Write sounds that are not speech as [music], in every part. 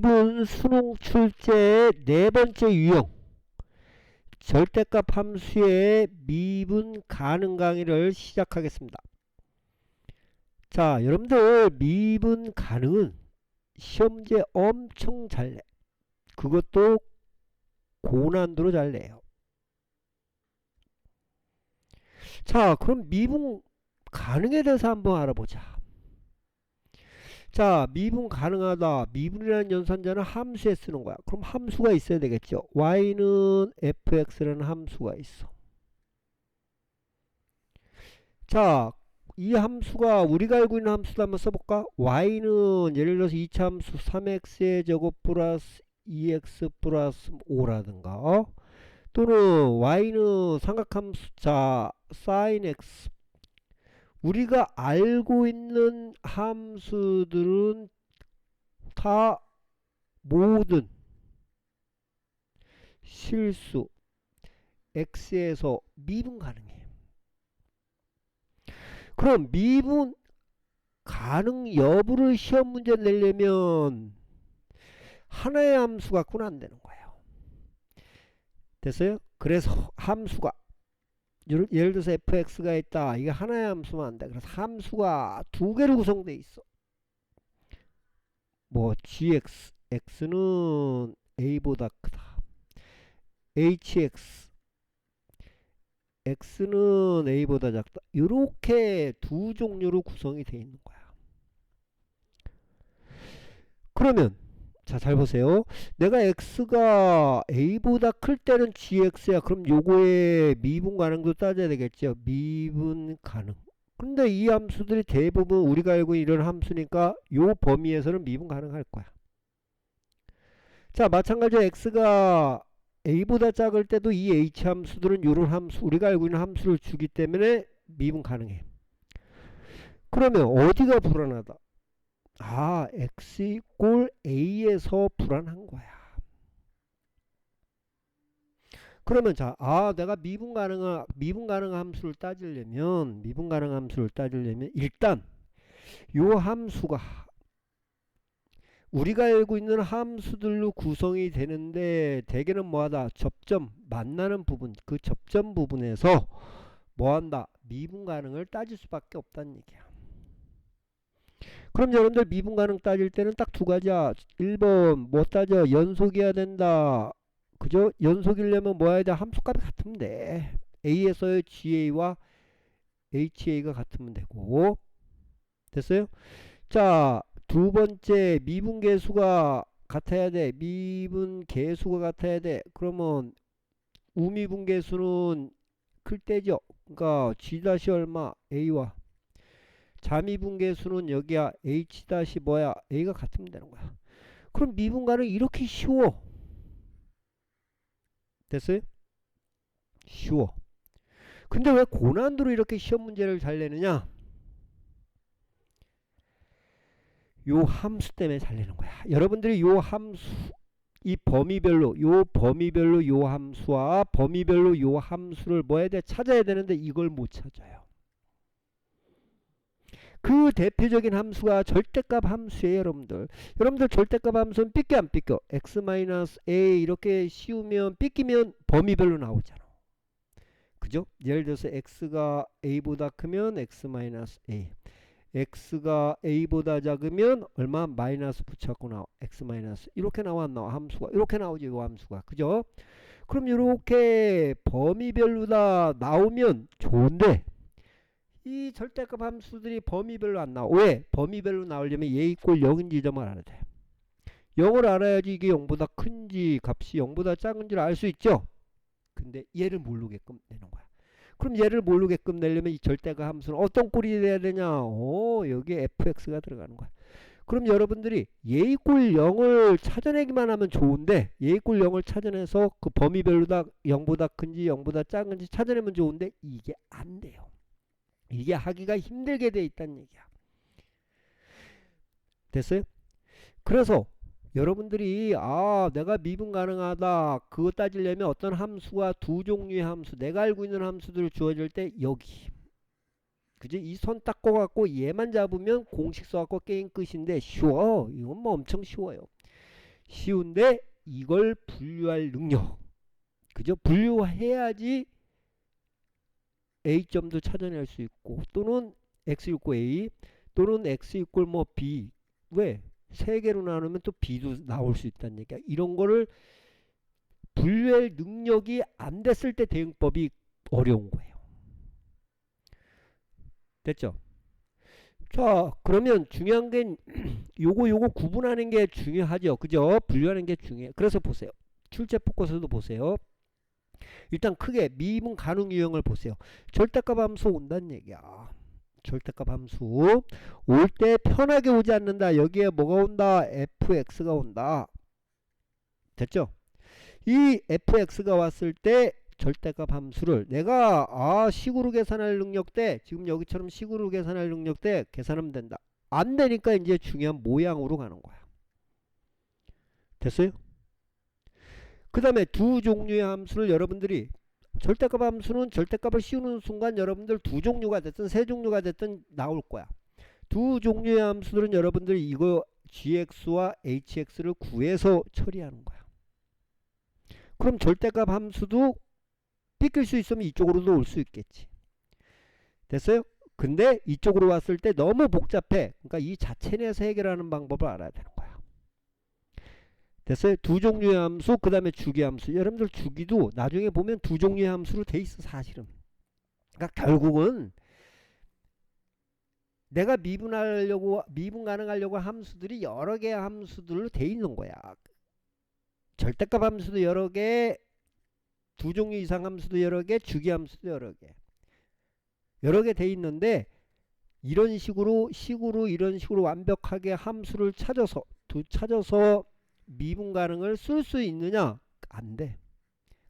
미분 수능 출제의 네 번째 유형 절대값 함수의 미분 가능 강의를 시작하겠습니다. 자, 여러분들 미분 가능은 시험제 엄청 잘 내. 그것도 고난도로 잘 내요. 자, 그럼 미분 가능에 대해서 한번 알아보자. 자, 미분 가능하다. 미분이라는 연산자는 함수에 쓰는 거야. 그럼 함수가 있어야 되겠죠. y는 fx라는 함수가 있어. 자, 이 함수가 우리가 알고 있는 함수도 한번 써볼까? y는 예를 들어서 이차 함수 3x의 제곱 플러스 2x 플러스 5라든가 어? 또는 y는 삼각함수 자 sin x 우리가 알고 있는 함수들은 다 모든 실수 x에서 미분 가능해. 그럼 미분 가능 여부를 시험 문제 내려면 하나의 함수 갖고는 안 되는 거예요. 됐어요? 그래서 함수가 예를 들어서 fx가 있다. 이게 하나의 함수만 안 돼. 그래서 함수가 두 개로 구성되어 있어. 뭐 gx, x는 a보다 크다. hx, x는 a보다 작다. 이렇게 두 종류로 구성이 되어 있는 거야. 그러면 자, 잘 보세요. 내가 x가 a보다 클 때는 gx야. 그럼 요거의 미분 가능도 따져야 되겠죠. 미분 가능. 근데 이 함수들이 대부분 우리가 알고 이런 함수니까 요 범위에서는 미분 가능할 거야. 자, 마찬가지로 x가 a보다 작을 때도 이 h 함수들은 요런 함수, 우리가 알고 있는 함수를 주기 때문에 미분 가능해. 그러면 어디가 불안하다? 아, x 골 a에서 불안한 거야. 그러면 자, 아, 내가 미분 가능한 미분 가능 함수를 따지려면 미분 가능 함수를 따지려면 일단 요 함수가 우리가 알고 있는 함수들로 구성이 되는데 대개는 뭐하다 접점 만나는 부분 그 접점 부분에서 뭐한다 미분 가능을 따질 수밖에 없다는 얘기야. 그럼 여러분들 미분 가능 따질 때는 딱 두 가지야. 1번 뭐 따져? 연속이어야 된다. 그죠? 연속이려면 뭐 해야 돼? 함수값이 같으면 돼. A에서의 GA와 HA가 같으면 되고 됐어요? 자, 두 번째 미분 계수가 같아야 돼. 미분 계수가 같아야 돼. 그러면 우미분 계수는 클 때죠. 그러니까 G 다시 얼마? A와 자미분계수는 여기야 h 다시 뭐야 a가 같으면 되는 거야. 그럼 미분가는 이렇게 쉬워. 됐어요? 쉬워. 근데 왜 고난도로 이렇게 시험 문제를 잘 내느냐? 요 함수 때문에 잘 내는 거야. 여러분들이 요 함수 이 범위별로 요 범위별로 요 함수와 범위별로 요 함수를 뭐 해야 돼? 찾아야 되는데 이걸 못 찾아요. 그 대표적인 함수가 절대값 함수예요 여러분들. 여러분들 절대값 함수는 삐껴 안 삐껴? x-a 이렇게 씌우면 삐끼면 범위별로 나오잖아. 그죠? 예를 들어서 x가 a보다 크면 x-a x가 a보다 작으면 얼마? 마이너스 붙였고 나와. x 마이너스. 이렇게 나왔나 함수가. 이렇게 나오죠 이 함수가. 그죠? 그럼 이렇게 범위별로 다 나오면 좋은데 이 절대값 함수들이 범위별로 안 나와. 왜? 범위별로 나오려면 얘 이꼴 0인 지 점을 알아야 돼. 0을 알아야지 이게 0보다 큰지 값이 0보다 작은지를 알 수 있죠. 근데 얘를 모르게끔 내는 거야. 그럼 얘를 모르게끔 내려면 이 절대값 함수는 어떤 꼴이 돼야 되냐? 오, 여기에 fx가 들어가는 거야. 그럼 여러분들이 얘 이꼴 0을 찾아내기만 하면 좋은데 얘 이꼴 0을 찾아내서 그 범위별로 다 0보다 큰지 0보다 작은지 찾아내면 좋은데 이게 안 돼요. 이게 하기가 힘들게 돼 있다는 얘기야. 됐어요? 그래서 여러분들이 아 내가 미분 가능하다 그거 따지려면 어떤 함수가 두 종류의 함수 내가 알고 있는 함수들을 주어질 때 여기 그지 이 손 닦고 갖고 얘만 잡으면 공식 써갖고 게임 끝인데 쉬워 이건 뭐 엄청 쉬워요 쉬운데 이걸 분류할 능력. 그죠? 분류해야지 A점도 찾아낼 수 있고 또는 X 이고 A 또는 X 이꼴 뭐 B 왜? 세 개로 나누면 또 B도 나올 수 있다는 얘기야. 이런 거를 분류할 능력이 안 됐을 때 대응법이 어려운 거예요. 됐죠? 자, 그러면 중요한 게 [clears throat] 요거 요거 구분하는 게 중요하죠. 그죠? 분류하는 게 중요해. 그래서 보세요. 출제 포커스도 보세요. 일단 크게 미분 가능 유형을 보세요. 절대값 함수 온다는 얘기야. 절대값 함수 올 때 편하게 오지 않는다. 여기에 뭐가 온다? fx가 온다. 됐죠? 이 fx가 왔을 때 절대값 함수를 내가 아 식으로 계산할 능력 때 지금 여기처럼 식으로 계산할 능력 때 계산하면 된다. 안 되니까 이제 중요한 모양으로 가는 거야. 됐어요? 그 다음에 두 종류의 함수를 여러분들이 절대값 함수는 절대값을 씌우는 순간 여러분들 두 종류가 됐든 세 종류가 됐든 나올 거야. 두 종류의 함수들은 여러분들이 이거 gx와 hx를 구해서 처리하는 거야. 그럼 절대값 함수도 삐낄 수 있으면 이쪽으로도 올 수 있겠지. 됐어요? 근데 이쪽으로 왔을 때 너무 복잡해. 그러니까 이 자체 내에서 해결하는 방법을 알아야 되는 거야. 됐어요? 두 종류의 함수, 그 다음에 주기 함수. 여러분들 주기도 나중에 보면 두 종류의 함수로 돼 있어, 사실은. 그러니까 결국은 내가 미분하려고, 미분 가능하려고 함수들이 여러 개의 함수들로 돼 있는 거야. 절대값 함수도 여러 개, 두 종류 이상 함수도 여러 개, 주기 함수도 여러 개. 여러 개 돼 있는데 이런 식으로 식으로 이런 식으로 완벽하게 함수를 찾아서 두 찾아서 미분 가능을 쓸 수 있느냐? 안 돼.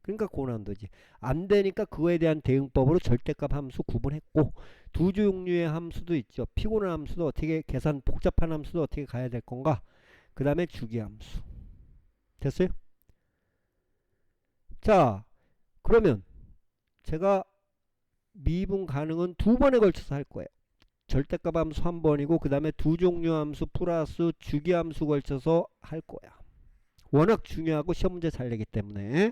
그러니까 고난도지. 안 되니까 그거에 대한 대응법으로 절대값 함수 구분했고 두 종류의 함수도 있죠. 피곤한 함수도 어떻게 계산 복잡한 함수도 어떻게 가야 될 건가? 그 다음에 주기 함수. 됐어요? 자, 그러면 제가 미분 가능은 두 번에 걸쳐서 할 거예요. 절대값 함수 한 번이고 그 다음에 두 종류 함수 플러스 주기 함수 걸쳐서 할 거야. 워낙 중요하고 시험 문제 잘 내기 때문에.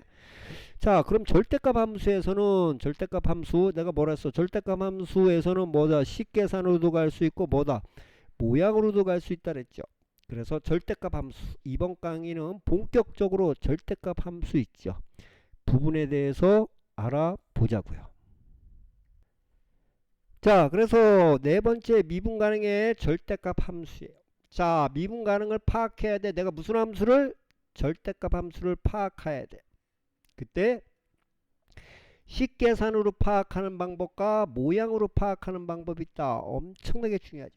자 그럼 절대값 함수에서는 절대값 함수 내가 뭐라 했어? 절대값 함수에서는 뭐다? 식계산으로도 갈 수 있고 뭐다? 모양으로도 갈 수 있다 그랬죠. 그래서 절대값 함수 이번 강의는 본격적으로 절대값 함수 있죠. 부분에 대해서 알아보자고요. 자 그래서 네 번째 미분 가능의 절대값 함수예요. 자 미분 가능을 파악해야 돼. 내가 무슨 함수를 절대값 함수를 파악해야 돼. 그때 식 계산으로 파악하는 방법과 모양으로 파악하는 방법이 있다. 엄청나게 중요하죠.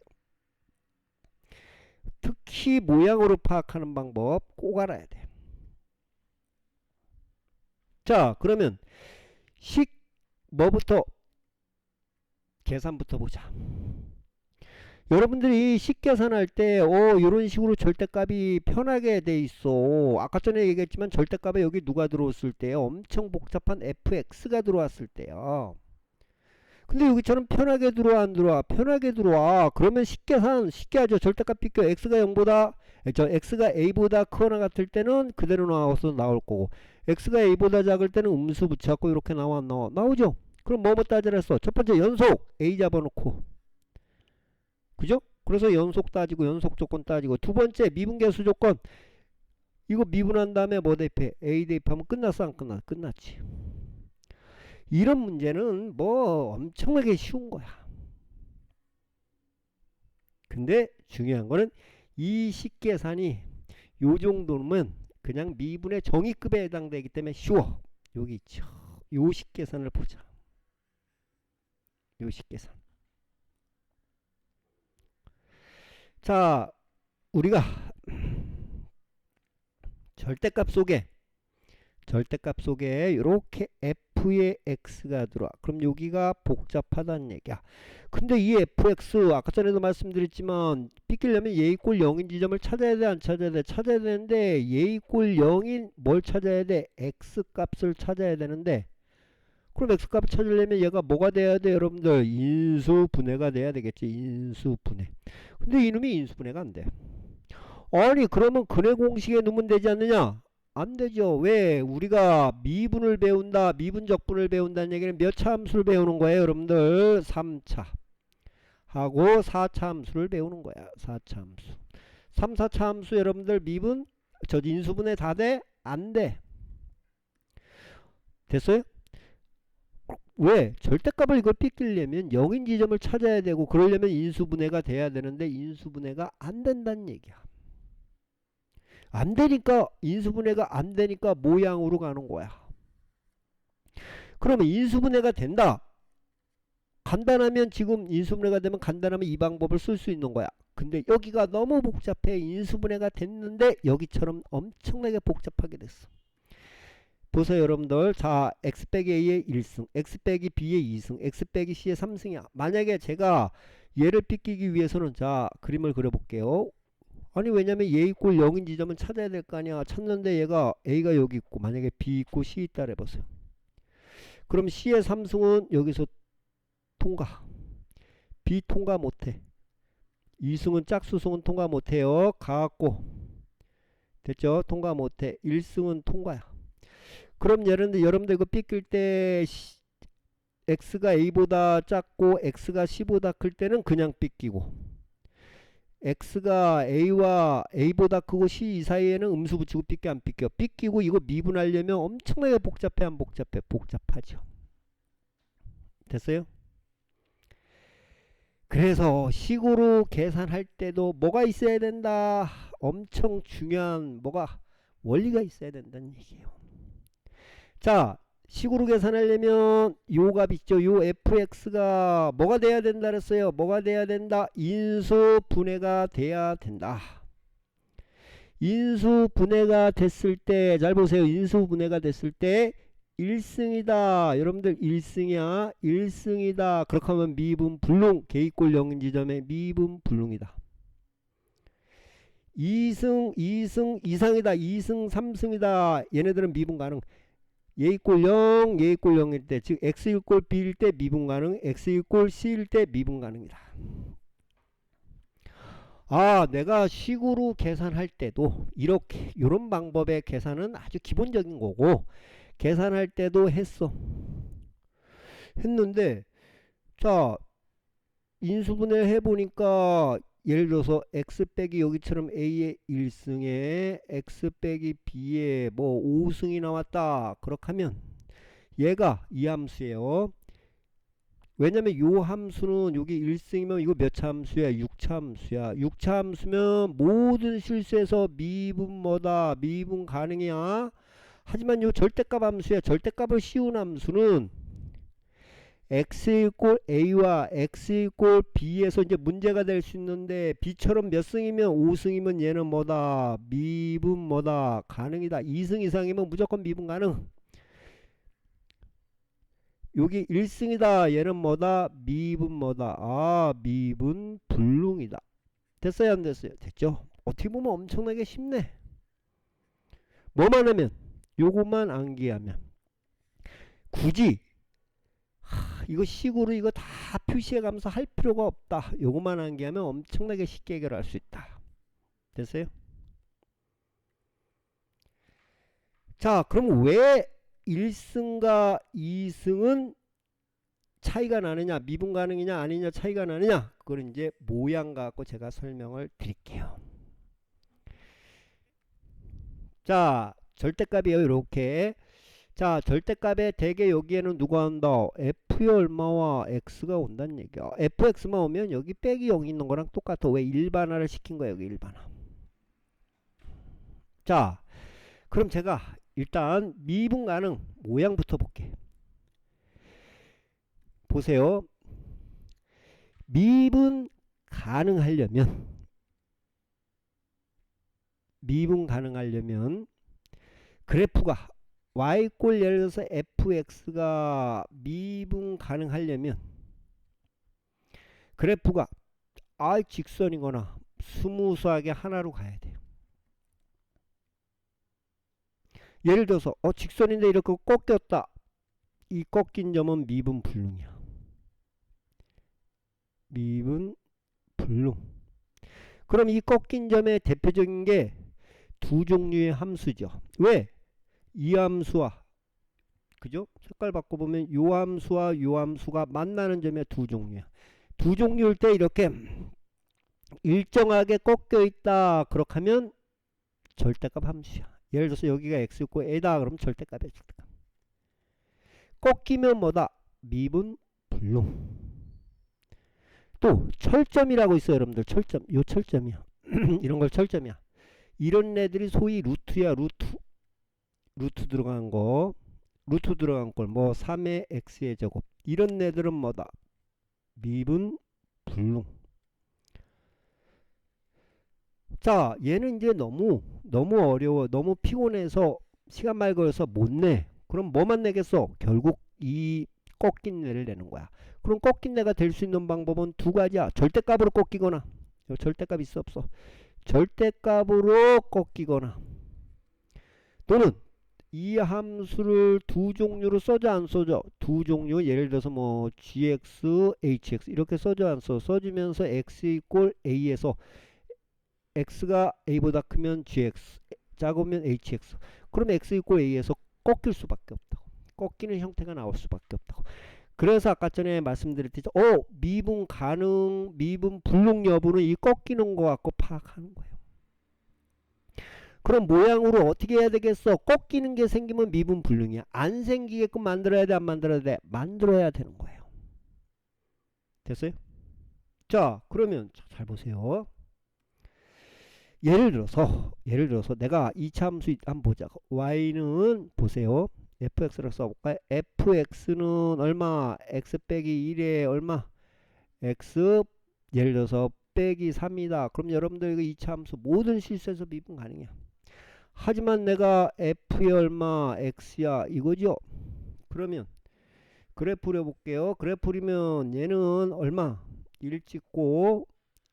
특히 모양으로 파악하는 방법 꼭 알아야 돼. 자 그러면 식 뭐부터 계산부터 보자. 여러분들이 식계산할 때, 어, 이런 식으로 절대값이 편하게 돼 있어. 아까 전에 얘기했지만 절대값에 여기 누가 들어왔을 때 엄청 복잡한 fx가 들어왔을 때요. 근데 여기처럼 편하게 들어와 안 들어와? 편하게 들어와. 그러면 식계산 쉽게 하죠. 절대값 비교 x가 0보다 저 x가 a보다 크거나 같을 때는 그대로 나와서 나올 거고 x가 a보다 작을 때는 음수 붙여갖고 이렇게 나와 안 나와? 나오죠. 그럼 뭐뭐 따지랬어? 첫 번째 연속 a 잡아놓고 그죠? 그래서 연속 따지고 연속 조건 따지고 두 번째 미분계수 조건 이거 미분한 다음에 뭐 대입해? A 대입하면 끝났어 안 끝나? 끝났지. 이런 문제는 뭐 엄청나게 쉬운 거야. 근데 중요한 거는 이 식계산이 요 정도면 그냥 미분의 정의급에 해당되기 때문에 쉬워. 여기 있죠. 요 식계산을 보자. 요 식계산. 자, 우리가 절대값 속에 절대값 속에 이렇게 f의 x가 들어와. 그럼 여기가 복잡하다는 얘기야. 근데 이 fx 아까 전에도 말씀드렸지만 삐끼려면 얘 이꼴 0인 지점을 찾아야 돼 안 찾아야 돼? 찾아야 되는데 얘 이꼴 0인 뭘 찾아야 돼? x 값을 찾아야 되는데 그럼 x값을 찾으려면 얘가 뭐가 돼야 돼 여러분들 인수분해가 돼야 되겠지 인수분해 근데 이놈이 인수분해가 안돼 아니 그러면 근해 공식에 넣으면 되지 않느냐? 안 되죠. 왜? 우리가 미분을 배운다. 미분적분을 배운다는 얘기는 몇 차 함수를 배우는 거예요, 여러분들? 3차. 하고 4차 함수를 배우는 거야. 4차 함수. 3, 4차 함수 여러분들 미분 저 인수분해 다 돼? 안 돼. 됐어요? 왜? 절대값을 이걸 삐끼려면 0인 지점을 찾아야 되고 그러려면 인수분해가 돼야 되는데 인수분해가 안 된다는 얘기야. 안 되니까 인수분해가 안 되니까 모양으로 가는 거야. 그러면 인수분해가 된다. 간단하면 지금 인수분해가 되면 간단하면 이 방법을 쓸 수 있는 거야. 근데 여기가 너무 복잡해. 인수분해가 됐는데 여기처럼 엄청나게 복잡하게 됐어. 보세요 여러분들. 자 x 빼기 a의 1승 x 빼기 b의 2승 x 빼기 c의 3승이야. 만약에 제가 얘를 삐끼기 위해서는 자 그림을 그려볼게요. 아니 왜냐면 얘 있고 0인 지점은 찾아야 될 거 아니야. 찾는데 얘가 a가 여기 있고 만약에 b 있고 c 있다 해보세요. 그럼 c의 3승은 여기서 통과. B 통과 못해. 2승은 짝수승은 통과 못해요. 가갖고. 됐죠? 통과 못해. 1승은 통과야 그럼 여러분들, 여러분들 이거 삐낄 때 x가 a보다 작고 x가 c보다 클 때는 그냥 삐끼고 x가 a와 a보다 크고 c 이 사이에는 음수 붙이고 삐껴 안 삐껴. 삐끼고 이거 미분하려면 엄청나게 복잡해 안 복잡해? 복잡하죠. 됐어요? 그래서 식으로 계산할 때도 뭐가 있어야 된다? 엄청 중요한 뭐가? 원리가 있어야 된다는 얘기예요 자 식으로 계산하려면 요값 있죠. 요 fx가 뭐가 돼야 된다 그랬어요? 뭐가 돼야 된다? 인수 분해가 돼야 된다. 인수 분해가 됐을 때 잘 보세요. 인수 분해가 됐을 때 1승이다. 여러분들 1승이야. 1승이다. 그렇게 하면 미분 불능 개입골 0인 지점에 미분 불능이다. 2승 2승 이상이다. 2승 3승이다. 얘네들은 미분 가능 얘 이꼴 0, 얘 이꼴 0일 때, 즉 x 이꼴 b일 때 미분 가능, x 이꼴 c일 때 미분 가능이다. 아, 내가 식으로 계산할 때도 이렇게 이런 방법의 계산은 아주 기본적인 거고 계산할 때도 했어. 했는데 자 인수분해 해보니까 예를 들어서 x 빼기 여기처럼 a의 1승에 x 빼기 b의 뭐 5승이 나왔다. 그렇게 하면 얘가 이 함수예요. 왜냐면 요 함수는 여기 1승이면 이거 몇차 함수야? 6차 함수야. 6차 함수면 모든 실수에서 미분 뭐다? 미분 가능이야. 하지만 요 절대값 함수야. 절대값을 씌운 함수는 x 이꼴 a와 x 이꼴 b에서 이제 문제가 될 수 있는데 b처럼 몇 승이면 5승이면 얘는 뭐다? 미분 뭐다? 가능이다. 2승 이상이면 무조건 미분 가능. 여기 1승이다. 얘는 뭐다? 미분 뭐다? 아 미분 불능이다. 됐어요? 안 됐어요? 됐죠? 어떻게 보면 엄청나게 쉽네. 뭐만 하면 요것만 암기하면. 굳이 이거 식으로 이거 다 표시해 가면서 할 필요가 없다. 요것만 암기하면 엄청나게 쉽게 해결할 수 있다. 됐어요? 자, 그럼 왜 1승과 2승은 차이가 나느냐, 미분 가능이냐, 아니냐, 차이가 나느냐, 그걸 이제 모양 갖고 제가 설명을 드릴게요. 자, 절대값이에요, 이렇게. 자 절대값에 대개 여기에는 누가 온다? F의 얼마와 x가 온다는 얘기야. Fx만 오면 여기 빼기 0이 있는 거랑 똑같아. 왜 일반화를 시킨 거야 여기 일반화? 자 그럼 제가 일단 미분 가능 모양부터 볼게. 보세요. 미분 가능하려면 미분 가능하려면 그래프가 y꼴 예를 들어서 fx가 미분 가능하려면 그래프가 i 직선이거나 스무스하게 하나로 가야 돼요. 예를 들어서 어 직선인데 이렇게 꺾였다. 이 꺾인 점은 미분 불능이야. 미분 불능. 그럼 이 꺾인 점의 대표적인 게 두 종류의 함수죠. 왜? 이 함수와 그죠? 색깔 바꿔보면 요 함수와 요 함수가 만나는 점의 두 종류야. 두 종류일 때 이렇게 일정하게 꺾여 있다. 그렇게 하면 절대값 함수야. 예를 들어서 여기가 x였고 a다 그러면 절대값이야. 절대값. 꺾이면 뭐다? 미분 불능. 또 철점이라고 있어요, 여러분들. 철점. 요 철점이야. [clears throat] 이런 걸 철점이야. 이런 애들이 소위 루트야, 루트. 루트 들어간 거. 루트 들어간 걸뭐 3의 x의 제곱. 이런 애들은 뭐다? 미분 불능. 자, 얘는 이제 너무 너무 어려워. 너무 피곤해서 시간 많이 걸려서 못 내. 그럼 뭐만 내겠어? 결국 이 꺾인 내를 내는 거야. 그럼 꺾인 내가 될 수 있는 방법은 두 가지야. 절대값으로 꺾이거나. 요 절대값 있어 없어? 절대값으로 꺾이거나. 또는 이 함수를 두 종류로 써져 안 써져? 두 종류 예를 들어서 뭐 gx, hx 이렇게 써져 안 써? 써주면서 x 이꼴 a에서 x가 a보다 크면 gx 작으면 hx 그럼 x 이꼴 a에서 꺾일 수밖에 없다고 꺾이는 형태가 나올 수밖에 없다고 그래서 아까 전에 말씀드렸듯이 어 미분 가능 미분 불능 여부는 이 꺾이는 거 갖고 파악하는 거예요 그럼 모양으로 어떻게 해야 되겠어 꺾이는 게 생기면 미분 불능이야 안 생기게끔 만들어야 돼 안 만들어야 돼 만들어야 되는 거예요 됐어요 자 그러면 잘 보세요 예를 들어서 예를 들어서 내가 이차 함수 한번 보자. y는 보세요. fx를 써볼까요? fx는 얼마? x 빼기 1에 얼마? x 예를 들어서 빼기 3이다. 그럼 여러분들 이거 이차 함수 모든 실수에서 미분 가능해요. 하지만 내가 f의 얼마? x야 이거죠. 그러면 그래프 그려볼게요. 그래프 그리면 얘는 얼마? 1 찍고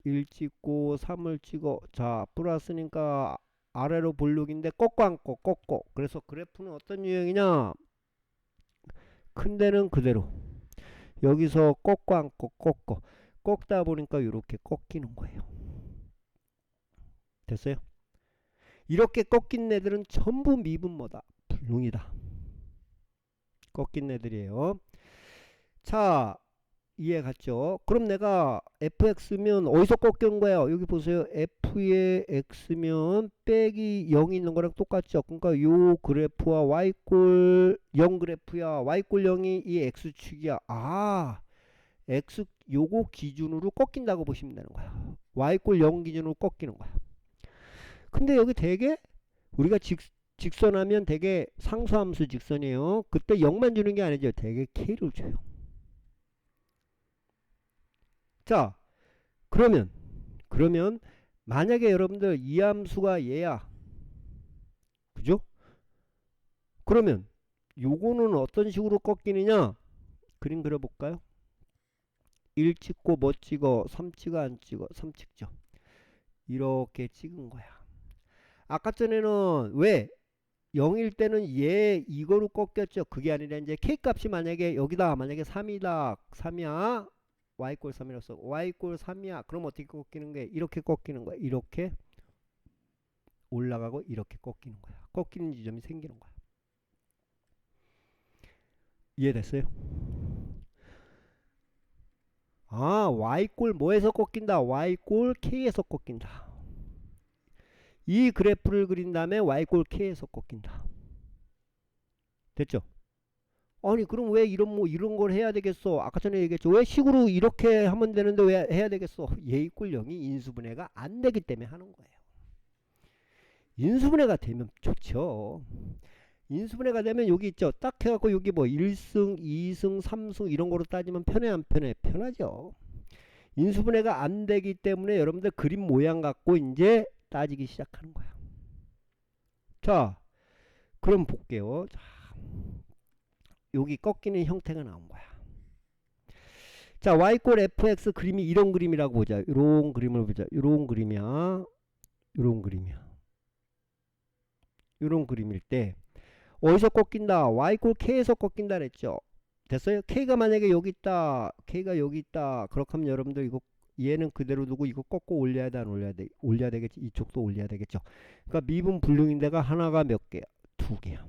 1 찍고 3을 찍어 자 플러스니까 아래로 볼록인데 꺾고 안고 꺾고 그래서 그래프는 어떤 유형이냐 큰 데는 그대로 여기서 꺾고 안고 꺾고 꺾다 보니까 이렇게 꺾이는 거예요 됐어요? 이렇게 꺾인 애들은 전부 미분 뭐다 불능이다 꺾인 애들이에요 자 이해 갔죠? 그럼 내가 fx면 어디서 꺾인 거예요? 여기 보세요. f의 x면 빼기 0이 있는 거랑 똑같죠? 그러니까 요 그래프와 y꼴 0 그래프야. y꼴 0이 이 x축이야. 아, x 요거 기준으로 꺾인다고 보시면 되는 거야. y꼴 0 기준으로 꺾이는 거야. 근데 여기 되게 우리가 직, 직선하면 되게 상수함수 직선이에요. 그때 0만 주는 게 아니죠. 되게 k를 줘요. 자 그러면 그러면 만약에 여러분들 이 함수가 얘야 그죠? 그러면 요거는 어떤 식으로 꺾이느냐 그림 그려 볼까요? 1 찍고 뭐 찍어 3 찍어 안 찍어 3 찍죠 이렇게 찍은 거야 아까 전에는 왜 0일 때는 얘 이거로 꺾였죠 그게 아니라 이제 k 값이 만약에 여기다 만약에 3이다 3이야 y꼴 3이라서 y꼴 3이야. 그럼 어떻게 꺾이는 거야? 이렇게 꺾이는 거야. 이렇게 올라가고 이렇게 꺾이는 거야. 꺾이는 지점이 생기는 거야. 이해됐어요? 아, y꼴 뭐에서 꺾인다? y꼴 k에서 꺾인다. 이 그래프를 그린 다음에 y꼴 k에서 꺾인다. 됐죠? 아니 그럼 왜 이런 뭐 이런 걸 해야 되겠어? 아까 전에 얘기했죠. 왜 식으로 이렇게 하면 되는데 왜 해야 되겠어? 예익골 0이 인수분해가 안 되기 때문에 하는 거예요. 인수분해가 되면 좋죠. 인수분해가 되면 여기 있죠? 딱 해갖고 여기 뭐 1승 2승 3승 이런 거로 따지면 편해 안 편해? 편하죠. 인수분해가 안 되기 때문에 여러분들 그림 모양 갖고 이제 따지기 시작하는 거야 자 그럼 볼게요 자 여기 꺾이는 형태가 나온 거야. 자, y꼴 fx 그림이 이런 그림이라고 보자. 이런 그림을 보자. 이런 그림이야. 이런 그림이야. 이런 그림일 때 어디서 꺾인다? y꼴 k에서 꺾인다 그랬죠. 됐어요? k가 만약에 여기 있다. k가 여기 있다. 그렇게 하면 여러분들 이거 얘는 그대로 두고 이거 꺾고 올려야 돼 안 올려야 돼? 올려야 되겠지? 이쪽도 올려야 되겠죠? 그러니까 미분 불능인데가 하나가 몇 개야? 두 개야.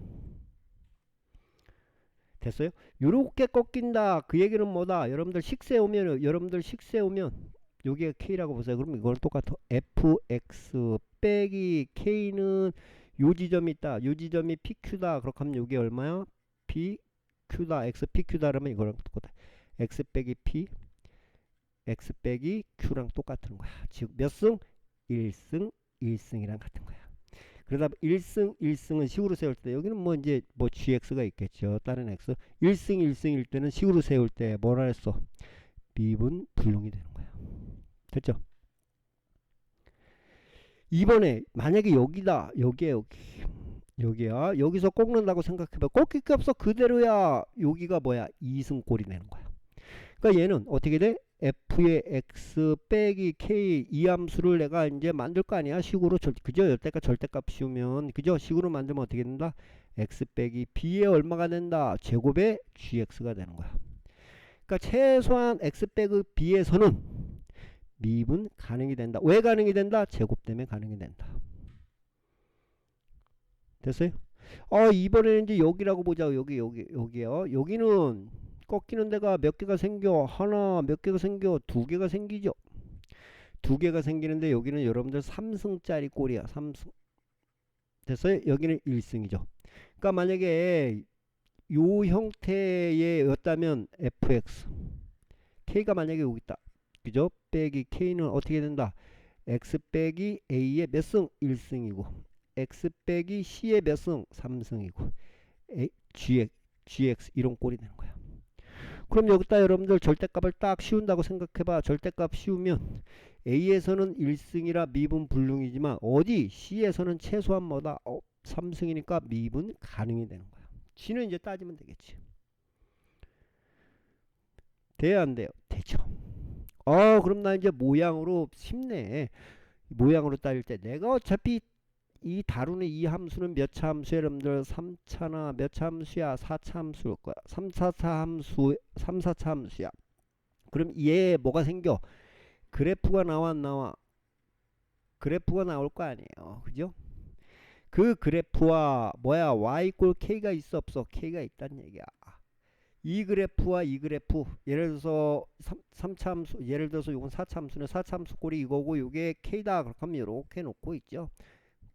됐어요? 요렇게 꺾인다. 그 얘기는 뭐다? 여러분들 식세 오면 여러분들 식세 오면 여기가 K라고 보세요. 그럼 이거는 똑같아. FX 빼기 K는 요 지점이 있다. 요 지점이 PQ다. 그렇게 하면 요게 얼마야? PQ다. X PQ다. 그러면 이거랑 똑같아. X 빼기 P X 빼기 Q랑 똑같은 거야. 즉 몇 승? 1승 1승이랑 같은 거야. 그러다 1승 1승은 식으로 세울 때 여기는 뭐 이제 뭐 GX가 있겠죠. 다른 X. 1승 1승일 때는 식으로 세울 때 뭐라 했어 미분 불능이 되는 거야. 됐죠? 이번에 만약에 여기다 여기에 여기 여기야. 여기서 꺾는다고 생각해봐. 꺾일 게 없어. 그대로야. 여기가 뭐야? 2승꼴이 되는 거야. 그러니까 얘는 어떻게 돼 f의 x 빼기 k 이 함수를 내가 이제 만들 거 아니야? 식으로 절, 그죠? 여태까지 절대값 씌우면 그죠? 식으로 만들면 어떻게 된다? x 빼기 b에 얼마가 된다? 제곱의 gx가 되는 거야. 그러니까 최소한 x 빼기 b에서는 미분 가능이 된다. 왜 가능이 된다? 제곱 때문에 가능이 된다. 됐어요? 어 이번에는 이제 여기라고 보자. 여기 여기 여기요. 여기는 꺾이는 데가 몇 개가 생겨? 하나 몇 개가 생겨? 두 개가 생기죠. 두 개가 생기는데 여기는 여러분들 3승짜리 꼴이야 3승. 됐어요 여기는 1승이죠. 그러니까 만약에 요 형태였다면 fx. K가 만약에 여기 있다. 그죠? 빼기 k는 어떻게 된다? X 빼기 a의 몇 승? 1승이고. X 빼기 c의 몇 승? 3승이고. A, gx, gx 이런 꼴이 되는 거야 그럼 여기다 여러분들 절대값을 딱 씌운다고 생각해봐. 절대값 씌우면 A에서는 1승이라 미분 불능이지만 어디 C에서는 최소한 뭐다? 어, 3승이니까 미분 가능이 되는 거야. G는 이제 따지면 되겠지. 돼야 안 돼요? 되죠. 어 그럼 나 이제 모양으로 쉽네. 모양으로 따질 때 내가 어차피 이 다루는 이 함수는 몇 차 함수 여러분들? 3차나 몇 차 함수야? 4차 함수일 거야 3, 4차 함수 3, 4차 함수야. 그럼 얘 뭐가 생겨? 그래프가 나와 안 나와? 그래프가 나올 거 아니에요. 그죠? 그 그래프와 뭐야? y 꼴 k가 있어 없어? k가 있다는 얘기야. 이 그래프와 이 그래프. 예를 들어서 3, 차 함수 예를 들어서 이건 4차 함수는 4차 함수 꼴이 이거고 이게 k다. 그렇게 하면 이렇게 놓고 있죠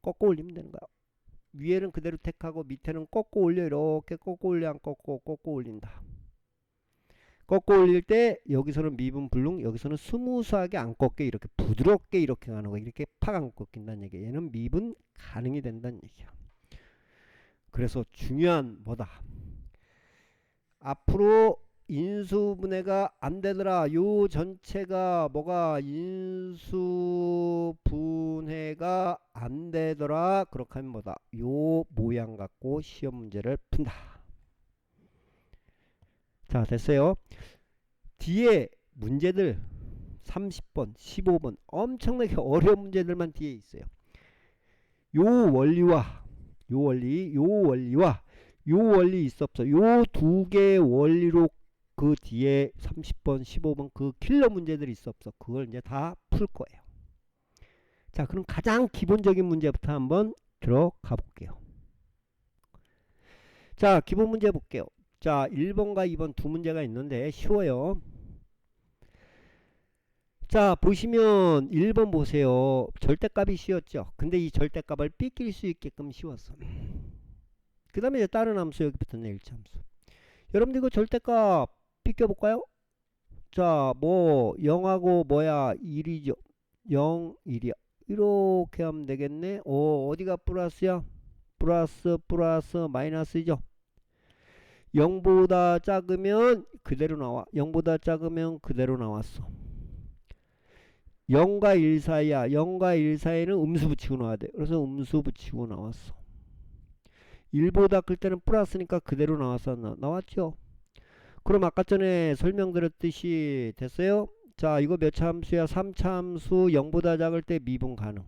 꺾고 올리면 되는 거야. 위에는 그대로 택하고 밑에는 꺾고 올려. 이렇게 꺾고 올려. 안 꺾고 꺾고 올린다. 꺾고 올릴 때 여기서는 미분 불능 여기서는 스무스하게 안 꺾게 이렇게 부드럽게 이렇게 가는 거 이렇게 팍 안 꺾인다는 얘기 얘는 미분 가능이 된다는 얘기야. 그래서 중요한 뭐다? 앞으로 인수분해가 안 되더라. 요 전체가 뭐가 인수분해가 안 되더라. 그렇게 하면 뭐다. 요 모양 갖고 시험 문제를 푼다. 자, 됐어요. 뒤에 문제들 30번, 15번 엄청나게 [laughs] 어려운 문제들만 뒤에 있어요. 요 원리와 요 원리, 요 원리와 요 원리 있어 없어. 요 두 개의 원리로 그 뒤에 30번, 15번 그 킬러 문제들이 있어 없어. 그걸 이제 다 풀 거예요. 자, 그럼 가장 기본적인 문제부터 한번 들어가 볼게요. 자, 기본 문제 볼게요. 자, 1번과 2번 두 문제가 있는데 쉬워요. 자, 보시면 1번 보세요. 절대값이 쉬웠죠. 근데 이 절대값을 삐낄 수 있게끔 쉬웠어. 그 다음에 다른 함수 여기 붙었네. 1차 함수. 여러분들 이거 절대값 비껴볼까요? 자, 뭐 0하고 뭐야 1이죠. 0, 1이야. 이렇게 하면 되겠네. 오, 어디가 플러스야? 플러스, 플러스, 마이너스죠. 0보다 작으면 그대로 나와. 0보다 작으면 그대로 나왔어. 0과 1 사이야. 0과 1 사이는 음수 붙이고 나와야 돼. 그래서 음수 붙이고 나왔어. 1보다 클 때는 플러스니까 그대로 나왔어. 나왔죠? 그럼 아까 전에 설명드렸듯이 됐어요? 자 이거 몇? 3차 함수 0보다 작을 때 미분 가능.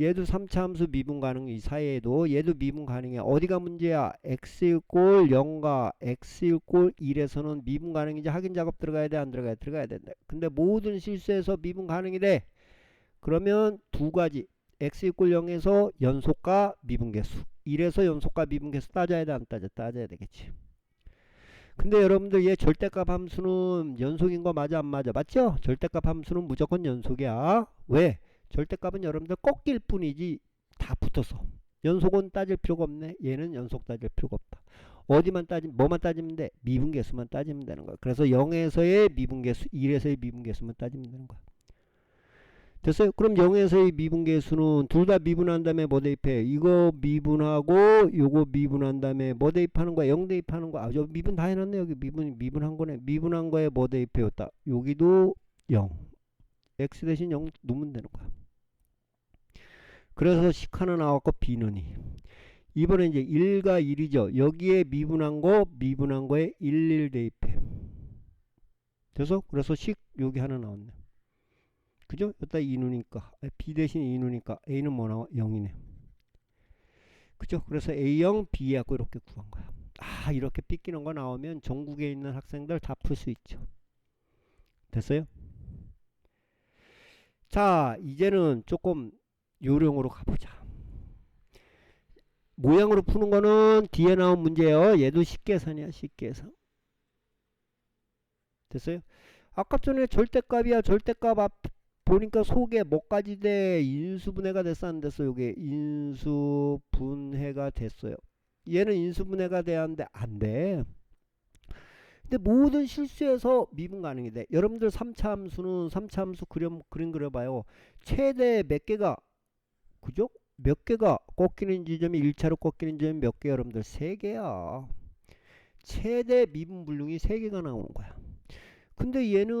얘도 3차 함수 미분 가능 이 사이에도 얘도 미분 가능해 어디가 문제야? x 꼴 0과 x 꼴 1에서는 미분 가능이지 확인 작업 들어가야 돼? 안 들어가야 돼? 들어가야 된다. 근데 모든 실수에서 미분 가능이 돼. 그러면 두 가지. x 꼴 0에서 연속과 미분계수. 1에서 연속과 미분계수 따져야 돼? 안 따져? 따져야 되겠지 근데 여러분들 얘 절대값 함수는 연속인 거 맞아 안 맞아? 맞죠? 절대값 함수는 무조건 연속이야. 왜? 절대값은 여러분들 꺾일 뿐이지 다 붙어서. 연속은 따질 필요가 없네. 얘는 연속 따질 필요가 없다. 어디만 따지 뭐만 따지면 돼? 미분계수만 따지면 되는 거야. 그래서 0에서의 미분계수 1에서의 미분계수만 따지면 되는 거야 됐어요? 그럼 0에서의 미분계 수는 둘 다 미분한 다음에 뭐 대입해? 이거 미분하고 요거 미분한 다음에 뭐 대입하는 거야? 0 대입하는 거야 아, 저 미분 다 해놨네 여기. 미분 미분한 거네. 미분한 거에 뭐 대입해 였다? 여기도 0 x 대신 0 놓으면 되는 거야. 그래서 식 하나 나왔고 b는 2 이번에 이제 1과 1이죠. 여기에 미분한 거 미분한 거에 1, 1 대입해. 돼서 그래서 식 여기 하나 나왔네 그죠? 여기다 2누니까 b 대신 2누니까 a는 뭐 나와? 0이네 그죠? 그래서 a0 b하고 이렇게 구한 거야 아 이렇게 삐끼는 거 나오면 전국에 있는 학생들 다 풀 수 있죠 됐어요? 자 이제는 조금 요령으로 가보자. 모양으로 푸는 거는 뒤에 나온 문제예요. 얘도 식계산이야, 식계산. 됐어요? 아까 전에 절대값이야, 절대값 앞 보니까 속에 뭐까지 돼? 인수분해가 됐어? 요게 인수분해가 됐어요. 얘는 인수분해가 하는데 안 돼. 근데 모든 실수에서 미분 가능이 돼. 여러분들 3차 함수는 3차 함수 그림, 그림 그려봐요. 최대 몇 개가 그죠? 몇 개가 꺾이는 지점이 1차로 꺾이는 지점이 몇 개 여러분들 3개야 최대 미분 불능이 3개가 나오는 거야 근데 얘는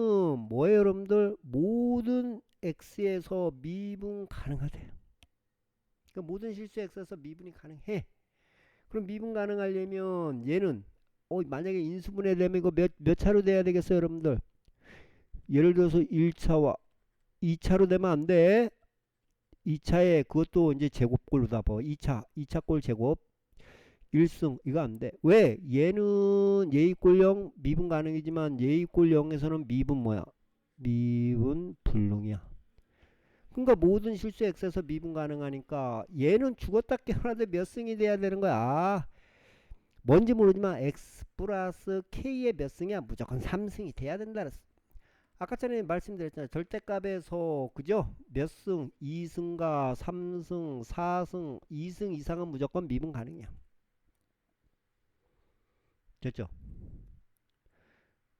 뭐예요 여러분들? 모든 x에서 미분 가능하대 그러니까 모든 실수 x에서 미분이 가능해. 그럼 미분 가능하려면 얘는 어 만약에 인수분해 되면 이거 몇, 몇 차로 돼야 되겠어요 여러분들? 예를 들어서 1차와 2차로 되면 안돼. 2차에 그것도 이제 제곱꼴로 다 봐. 2차, 2차 꼴 제곱. 1승 이거 안 돼. 왜? 얘는 예의꼴 0 미분 가능이지만 예의꼴 0에서는 미분 뭐야? 미분 불능이야. 그러니까 모든 실수 x에서 미분 가능하니까 얘는 죽었다 깨어나도 몇 승이 돼야 되는 거야. 아, 뭔지 모르지만 x 플러스 k의 몇 승이야? 무조건 3승이 돼야 된다. 아까 전에 말씀드렸잖아요. 절대값에서 그죠? 몇 승? 2승과 3승, 4승, 2승 이상은 무조건 미분 가능이야. 됐죠?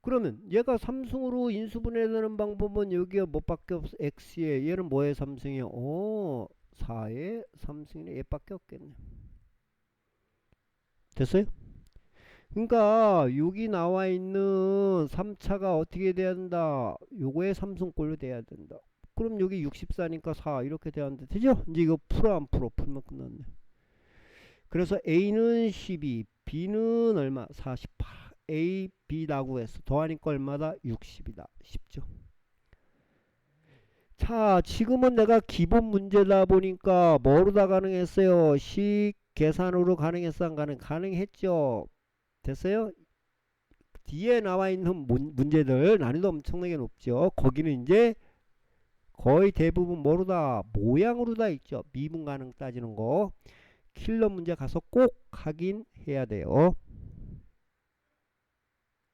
그러면 얘가 3승으로 인수분해되는 방법은 여기가 뭐밖에 없어? x에 얘는 뭐에 3승이야? 오, 4에 3승이네. 얘밖에 없겠네. 됐어요? 그러니까 여기 나와 있는 3차가 어떻게 돼야 된다 요거에 삼성꼴로 돼야 된다 그럼 여기 64니까 4 이렇게 한다 되죠 이제 이거 풀어 안 풀어 풀면 끝났네 그래서 A는 12 B는 얼마? 48 A, B라고 했어 더하니까 얼마다? 60이다. 쉽죠? 자 지금은 내가 기본 문제다 보니까 뭐로 다 가능했어요? 식 계산으로 가능했어? 안 가능? 가능했죠? 됐어요? 뒤에 나와 있는 문 제들 난이도 엄청나게 높죠. 거기는 이제 거의 대부분 뭐로 다? 모양으로 다 있죠. 미분 가능 따지는 거. 킬러 문제 가서 꼭 하긴 해야 돼요.